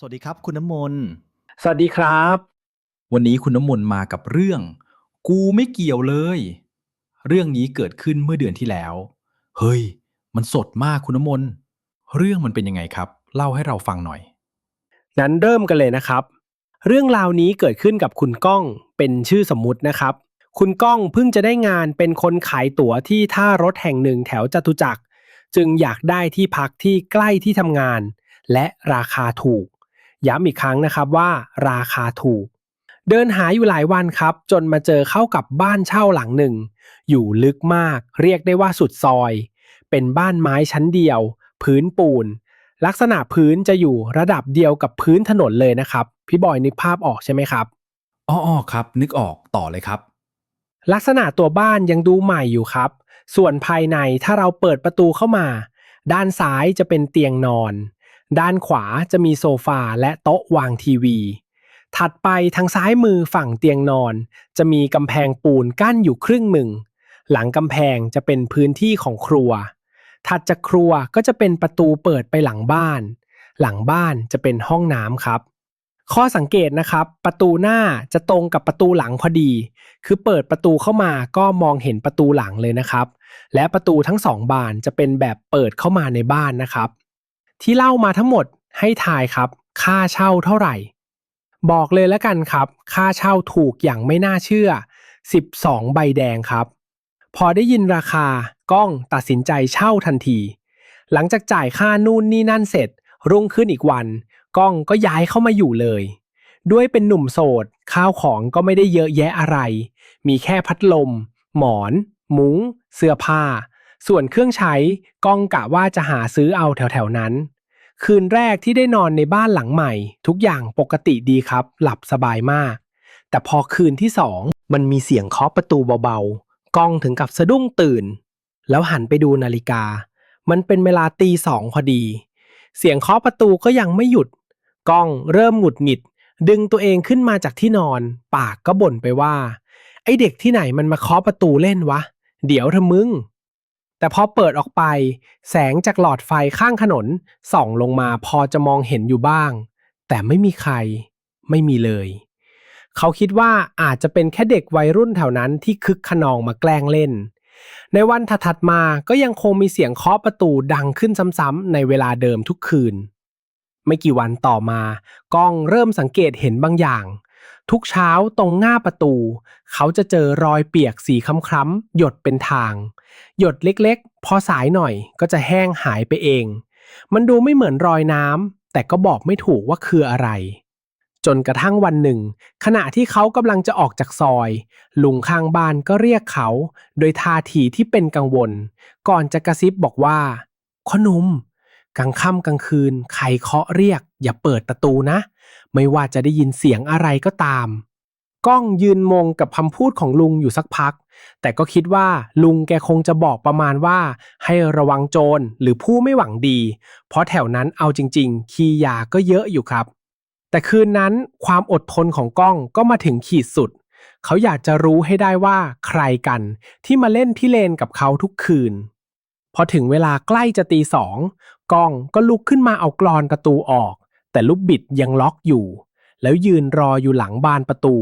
สวัสดีครับ คุณน้ำมนต์ สวัสดีครับ วันนี้คุณน้ำมนต์มากับเรื่อง กูไม่เกี่ยวเลย เรื่องนี้เกิดขึ้นเมื่อเดือนที่แล้ว เฮ้ย มันสดมากคุณน้ำมนต์เรื่องมันเป็นยังไงครับ เล่าให้เราฟังหน่อย งั้นเริ่มกันเลยนะครับ เรื่องราวนี้เกิดขึ้นกับคุณก้องเป็นชื่อสมมุตินะครับ คุณก้องเพิ่งจะได้งานเป็นคนขายตั๋วที่ท่ารถแห่งหนึ่งแถวจตุจักร จึงอยากได้ที่พักที่ใกล้ที่ทำงาน และราคาถูก ย้ำอีกครั้งนะครับว่าราคาถูก เดินหาอยู่หลายวันครับ จนมาเจอเข้ากับบ้านเช่าหลังหนึ่ง อยู่ลึกมาก เรียกได้ว่าสุดซอย เป็นบ้านไม้ชั้นเดียว พื้นปูน ลักษณะพื้นจะอยู่ระดับเดียวกับพื้นถนนเลยนะครับ พี่บอยนึกภาพออกใช่ไหมครับอ้อๆครับ นึกออกต่อเลยครับ ลักษณะตัวบ้านยังดูใหม่อยู่ครับ ส่วนภายในถ้าเราเปิดประตูเข้ามา ด้านซ้ายจะเป็นเตียงนอน ด้านขวาจะมีโซฟาและโต๊ะวางทีวี ถัดไปทางซ้ายมือฝั่งเตียงนอน จะมีกำแพงปูนกั้นอยู่ครึ่งหนึ่ง หลังกำแพงจะเป็นพื้นที่ของครัว ถัดจากครัวก็จะเป็นประตูเปิดไปหลังบ้าน หลังบ้านจะเป็นห้องน้ำครับ ข้อสังเกตนะครับ ประตูหน้าจะตรงกับประตูหลังพอดี คือเปิดประตูเข้ามาก็มองเห็นประตูหลังเลยนะครับ และประตูทั้งสองบานจะเป็นแบบเปิดเข้ามาในบ้านนะครับ ที่เล่ามาทั้งหมดให้ทายครับ ค่าเช่าเท่าไหร่ บอกเลยแล้วกันครับ ค่าเช่าถูกอย่างไม่น่าเชื่อ 12 ใบแดงครับ พอได้ยินราคากล้องตัดสินใจเช่าทันที หลังจากจ่ายค่านู่นนี่นั่นเสร็จ รุ่งขึ้นอีกวันกล้องก็ย้ายเข้ามาอยู่เลย ด้วยเป็นหนุ่มโสด ข้าวของก็ไม่ได้เยอะแยะอะไร มีแค่พัดลม หมอน มุง้ง เสื้อผ้า ส่วนเครื่องใช้ก้องกะว่าจะหาซื้อเอาแถวๆนั้น คืนแรกที่ได้นอนในบ้านหลังใหม่ ทุกอย่างปกติดีครับ หลับสบายมาก แต่พอคืนที่สองมันมีเสียงเคาะประตูเบาๆ ก้องถึงกับสะดุ้งตื่น แล้วหันไปดูนาฬิกา มันเป็นเวลาตีสองพอดี เสียงเคาะประตูก็ยังไม่หยุด ก้องเริ่มหงุดหงิด ดึงตัวเองขึ้นมาจากที่นอน ปากก็บ่นไปว่า ไอเด็กที่ไหนมันมาเคาะประตูเล่นวะ เดี๋ยวเธอมึง แต่พอเปิดออกไป แสงจากหลอดไฟข้างถนนส่องลงมาพอจะมองเห็นอยู่บ้าง แต่ไม่มีใครไม่มีเลย เขาคิดว่าอาจจะเป็นแค่เด็กวัยรุ่นแถวนั้นที่คึกขนองมาแกล้งเล่น ในวันถัดมาก็ยังคงมีเสียงเคาะประตูดังขึ้นซ้ำๆในเวลาเดิมทุกคืน ไม่กี่วันต่อมา กล้องเริ่มสังเกตเห็นบางอย่าง ทุกเช้าตรงหน้าประตู เขาจะเจอรอยเปียกสีคล้ำๆหยดเป็นทาง หยดเล็กๆ พอสายหน่อยก็จะแห้งหายไปเอง มันดูไม่เหมือนรอยน้ำแต่ก็บอกไม่ถูกว่าคืออะไร จนกระทั่งวันหนึ่ง ขณะที่เขากำลังจะออกจากซอย ลุงข้างบ้านก็เรียกเขา โดยท่าทีที่เป็นกังวล ก่อนจะกระซิบบอกว่าขนุมกลางค่ำกลางคืนใครเคาะเรียก อย่าเปิดประตูนะ ไม่ว่าจะได้ยินเสียงอะไรก็ตาม ก้องยืนมงกับคำพูดของลุงอยู่สักพัก แต่ก็คิดว่าลุงแกคงจะบอกประมาณว่า ให้ระวังโจรหรือผู้ไม่หวังดี เพราะแถวนั้นเอาจริง ๆ ขี้ยาก็เยอะอยู่ครับ แต่คืนนั้นความอดทนของก้องก็มาถึงขีดสุด เขาอยากจะรู้ให้ได้ว่าใครกัน ที่มาเล่นพิเรนกับเขาทุกคืนพอถึงเวลาใกล้จะตีสองก้องก็ลุกขึ้นมาเอากรอนประตูออก แต่ลูกบิดยังล็อกอยู่ แล้วยืนรออยู่หลังบานประตู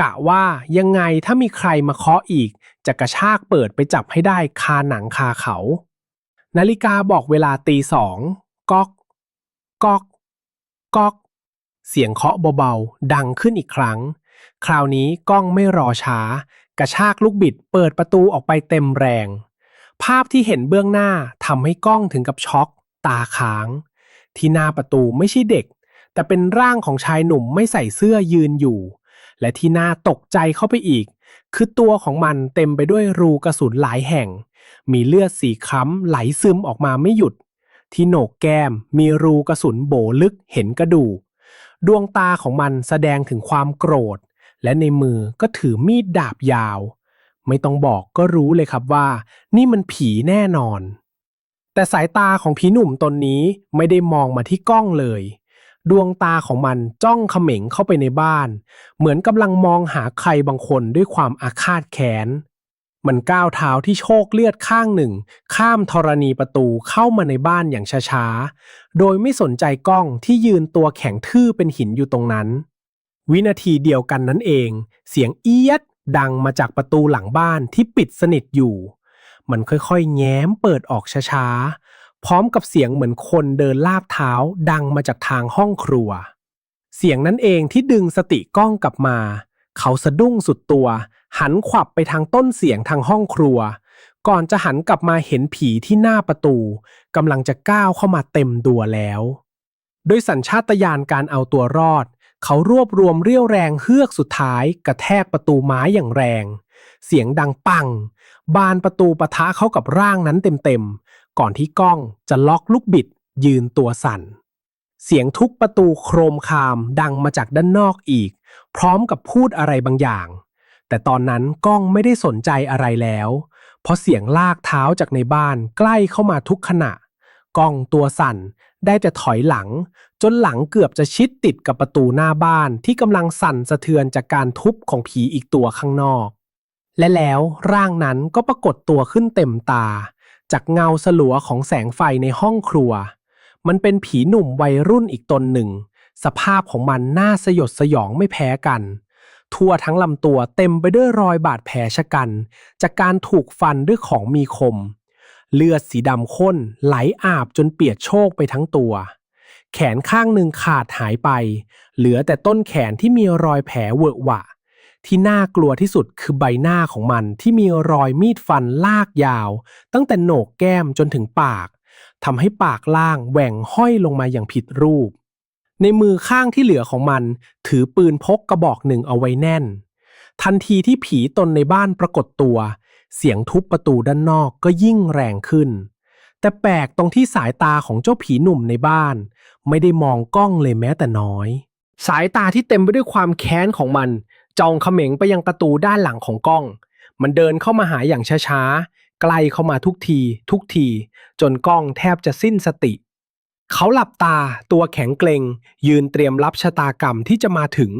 กะว่ายังไงถ้ามีใครมาเคาะอีก จะกระชากเปิดไปจับให้ได้คาหนังคาเขา นาฬิกาบอกเวลาตีสองก๊อกก๊อกก๊อก เสียงเคาะเบาๆ ดังขึ้นอีกครั้ง คราวนี้กล้องไม่รอช้า กระชากลูกบิดเปิดประตูออกไปเต็มแรง ภาพที่เห็นเบื้องหน้าทำให้กล้องถึงกับช็อก ตาค้าง ที่หน้าประตูไม่ใช่เด็ก แต่เป็นร่างของชายหนุ่มไม่ใส่เสื้อยืนอยู่ และที่น่าตกใจเข้าไปอีก คือตัวของมันเต็มไปด้วยรูกระสุนหลายแห่ง มีเลือดสีคล้ำไหลซึมออกมาไม่หยุด ที่โหนกแก้มมีรูกระสุนโบลึกเห็นกระดูกดวงตาของมันแสดงถึงความโกรธ และในมือก็ถือมีดดาบยาว ไม่ต้องบอกก็รู้เลยครับว่า นี่มันผีแน่นอน แต่สายตาของผีหนุ่มตนนี้ไม่ได้มองมาที่กล้องเลย ดวงตาของมันจ้องเขม็งเข้าไปในบ้าน เหมือนกำลังมองหาใครบางคนด้วยความอาฆาตแค้น มันก้าวเท้าที่โชคเลือดข้างหนึ่ง ข้ามธรณีประตูเข้ามาในบ้านอย่างช้าๆ โดยไม่สนใจกล้องที่ยืนตัวแข็งทื่อเป็นหินอยู่ตรงนั้น วินาทีเดียวกันนั้นเอง เสียงเอียดดังมาจากประตูหลังบ้านที่ปิดสนิทอยู่ มันค่อยๆ แง้มเปิดออกช้าๆ พร้อมกับเสียงเหมือนคนเดินลาบเท้าดังมาจากทางห้องครัว เสียงนั้นเองที่ดึงสติกล้องกลับมา เขาสะดุ้งสุดตัว หันขวับไปทางต้นเสียงทางห้องครัว ก่อนจะหันกลับมาเห็นผีที่หน้าประตูกำลังจะก้าวเข้ามาเต็มตัวแล้วด้วยสัญชาตญาณการเอาตัวรอด เขารวบรวมเรี่ยวแรงเฮือกสุดท้าย กระแทกประตูไม้อย่างแรง เสียงดังปัง บานประตูปะทะเข้ากับร่างนั้นเต็มๆ ก่อนที่กล้องจะล็อกลูกบิดยืนตัวสั่น เสียงทุบประตูโครมคามดังมาจากด้านนอกอีก พร้อมกับพูดอะไรบางอย่าง แต่ตอนนั้นกล้องไม่ได้สนใจอะไรแล้ว เพราะเสียงลากเท้าจากในบ้านใกล้เข้ามาทุกขณะ กล้องตัวสั่นได้แต่ถอยหลัง จนหลังเกือบจะชิดติดกับประตูหน้าบ้านที่กำลังสั่นสะเทือนจากการทุบของผีอีกตัวข้างนอก และแล้วร่างนั้นก็ปรากฏตัวขึ้นเต็มตา จากเงาสลัวของแสงไฟในห้องครัว มันเป็นผีหนุ่มวัยรุ่นอีกตนหนึ่ง สภาพของมันน่าสยดสยองไม่แพ้กัน ทั่วทั้งลำตัวเต็มไปด้วยรอยบาดแผลชะกัน จากการถูกฟันด้วยของมีคม เลือดสีดำข้นไหลอาบจนเปียกโชกไปทั้งตัว แขนข้างหนึ่งขาดหายไป เหลือแต่ต้นแขนที่มีรอยแผลเวอะหวะ ที่น่ากลัวที่สุดคือใบหน้าของมันที่มีรอยมีดฟันลากยาว ตั้งแต่โหนกแก้มจนถึงปากทำให้ปากล่างแหว่งห้อยลงมาอย่างผิดรูป ในมือข้างที่เหลือของมัน ถือปืนพกกระบอกหนึ่งเอาไว้แน่น ทันทีที่ผีตนในบ้านปรากฏตัว เสียงทุบประตูด้านนอกก็ยิ่งแรงขึ้น แต่แปลกตรงที่สายตาของเจ้าผีหนุ่มในบ้าน ไม่ได้มองกล้องเลยแม้แต่น้อย สายตาที่เต็มไปด้วยความแค้นของมัน จองเขม็งไปยังประตูด้านหลังของกล้อง มันเดินเข้ามาหาอย่างช้าๆ ใกล้เข้ามาทุกที ทุกที จนกล้องแทบจะสิ้นสติ เขาหลับตาตัวแข็งเกร็งยืนเตรียมรับชะตากรรมที่จะมาถึง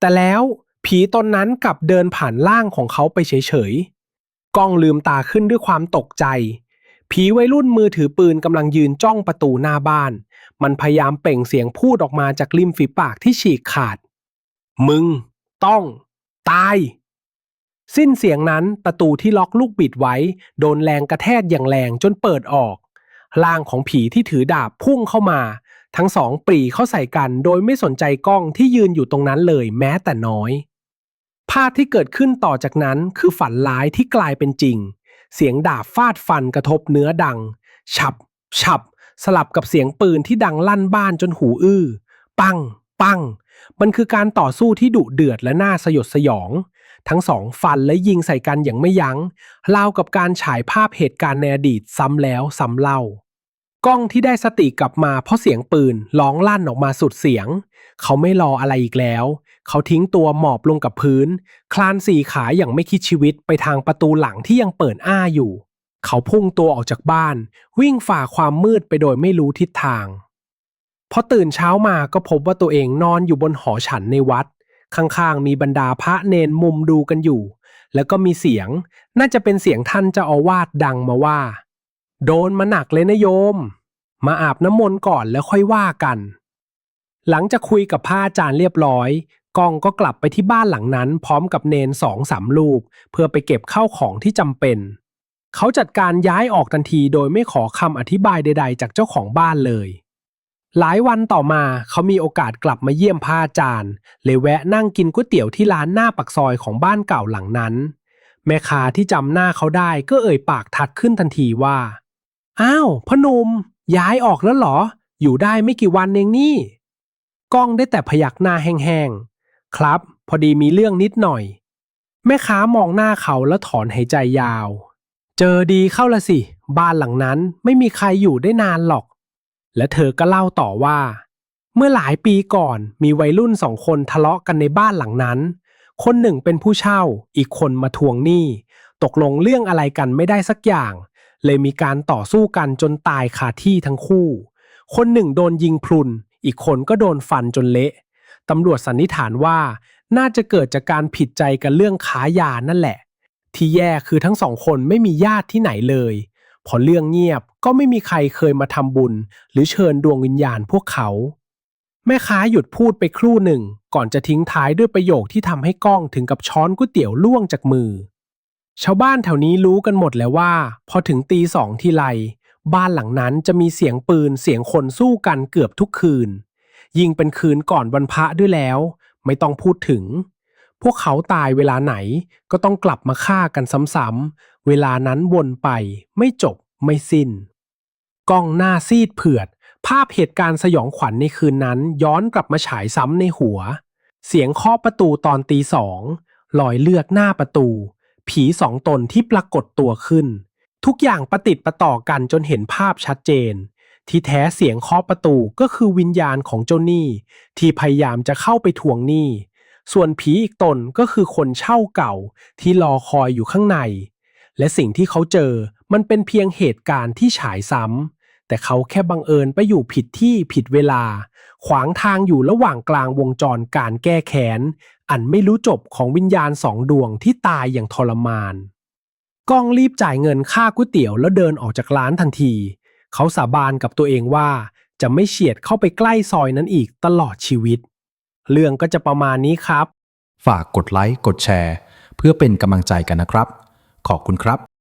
แต่แล้วผีตนนั้นกลับเดินผ่านล่างของเขาไปเฉยๆ กล้องลืมตาขึ้นด้วยความตกใจ ผีวัยรุ่นมือถือปืนกำลังยืนจ้องประตูหน้าบ้าน มันพยายามเปล่งเสียงพูดออกมาจากริมฝีปากที่ฉีกขาด มึง ต้องตาย สิ้นเสียงนั้นประตูที่ล็อกลูกบิดไว้ โดนแรงกระแทกอย่างแรงจนเปิดออกร่างของผีที่ถือดาบพุ่งเข้ามา ทั้งสองปรีเข้าใส่กัน โดยไม่สนใจกล้องที่ยืนอยู่ตรงนั้นเลยแม้แต่น้อย ภาพที่เกิดขึ้นต่อจากนั้นคือฝันร้ายที่กลายเป็นจริง เสียงดาบฟาดฟันกระทบเนื้อดัง ฉับ ฉับ สลับกับเสียงปืนที่ดังลั่นบ้านจนหูอื้อ ปัง ปัง มันคือการต่อสู้ที่ดุเดือดและน่าสยดสยอง ทั้งสองฟันและยิงใส่กันอย่างไม่ยัง้งราวกับการฉายภาพเหตุการณ์ในอดีตซ้ำแล้วซ้ำเล่ากล้องที่ได้สติกลับมาเพราะเสียงปืนร้องลั่นออกมาสุดเสียง เขาไม่รออะไรอีกแล้ว เขาทิ้งตัวหมอบลงกับพื้น คลานสี่ขาอย่างไม่คิดชีวิตไปทางประตูหลังที่ยังเปิดอ้าอยู่ เขาพุ่งตัวออกจากบ้าน วิ่งฝ่าความมืดไปโดยไม่รู้ทิศทาง พอตื่นเช้ามาก็พบว่าตัวเองนอนอยู่บนหอฉันในวัด ข้างๆ มีบรรดาพระเนนมุมดูกันอยู่ แล้วก็มีเสียง น่าจะเป็นเสียงท่านเจ้าอาวาสดังมาว่า โดนมาหนักเลยนะโยม มาอาบน้ำมนต์ก่อนแล้วค่อยว่ากัน หลังจากคุยกับพระอาจารย์เรียบร้อยกองก็กลับไปที่บ้านหลังนั้น พร้อมกับเนนสองสามลูก เพื่อไปเก็บข้าวของที่จำเป็น เขาจัดการย้ายออกทันทีโดยไม่ขอคำอธิบายใด ๆ จากเจ้าของบ้านเลย หลายวันต่อมาเขามีโอกาสกลับมาเยี่ยมพระอาจารย์เลยแวะนั่งกินก๋วยเตี๋ยวที่ร้านหน้าปักซอยของบ้านเก่าหลังนั้น แม่ค้าที่จำหน้าเขาได้ก็เอ่ยปากทักขึ้นทันทีว่า อ้าวพ่อหนุ่มย้ายออกแล้วเหรอ อยู่ได้ไม่กี่วันเองนี่ก้องได้แต่พยักหน้าแห้งๆครับ พอดีมีเรื่องนิดหน่อย แม่ค้ามองหน้าเขาแล้วถอนหายใจยาว เจอดีเข้าละสิ บ้านหลังนั้นไม่มีใครอยู่ได้นานหรอก และเธอก็เล่าต่อว่า เมื่อหลายปีก่อนมีวัยรุ่นสองคนทะเลาะกันในบ้านหลังนั้น คนหนึ่งเป็นผู้เช่า อีกคนมาทวงหนี้ ตกลงเรื่องอะไรกันไม่ได้สักอย่าง เลยมีการต่อสู้กันจนตายคาที่ทั้งคู่ คนหนึ่งโดนยิงพรุน อีกคนก็โดนฟันจนเละตำรวจสันนิษฐานว่า น่าจะเกิดจากการผิดใจกันเรื่องค้ายานั่นแหละ ที่แย่คือทั้งสองคนไม่มีญาติที่ไหนเลย พอเรื่องเงียบ ก็ไม่มีใครเคยมาทำบุญ หรือเชิญดวงวิญญาณพวกเขา แม่ค้าหยุดพูดไปครู่หนึ่ง ก่อนจะทิ้งท้ายด้วยประโยคที่ทำให้ก้องถึงกับช้อนก๋วยเตี๋ยวล่วงจากมือ ชาวบ้านแถวนี้รู้กันหมดแล้วว่า พอถึงตีสองทีไรบ้านหลังนั้นจะมีเสียงปืนเสียงคนสู้กันเกือบทุกคืน ยิ่งเป็นคืนก่อนวันพระด้วยแล้ว ไม่ต้องพูดถึง พวกเขาตายเวลาไหนก็ต้องกลับมาฆ่ากันซ้ำๆเวลานั้นวนไปไม่จบไม่สิ้น กล้องหน้าซีดเผือด ภาพเหตุการณ์สยองขวัญในคืนนั้น ย้อนกลับมาฉายซ้ำในหัว เสียงเคาะประตูตอนตีสองรอยเลือดหน้าประตู ผีสองตนที่ปรากฏตัวขึ้น ทุกอย่างประติดประต่อกันจนเห็นภาพชัดเจน ที่แท้เสียงเคาะประตูก็คือวิญญาณของเจ้าหนี้ ที่พยายามจะเข้าไปทวงหนี้ ส่วนผีอีกตนก็คือคนเช่าเก่าที่รอคอยอยู่ข้างใน และสิ่งที่เขาเจอ มันเป็นเพียงเหตุการณ์ที่ฉายซ้ำ แต่เขาแค่บังเอิญไปอยู่ผิดที่ผิดเวลา ขวางทางอยู่ระหว่างกลางวงจรการแก้แค้น อันไม่รู้จบของวิญญาณสองดวงที่ตายอย่างทรมาน ก้องรีบจ่ายเงินค่าก๋วยเตี๋ยวแล้วเดินออกจากร้านทันที เขาสาบานกับตัวเองว่าจะไม่เฉียดเข้าไปใกล้ซอยนั้นอีกตลอดชีวิต เรื่องก็จะประมาณนี้ครับ ฝากกดไลค์ กดแชร์ เพื่อเป็นกำลังใจกันนะครับ ขอบคุณครับ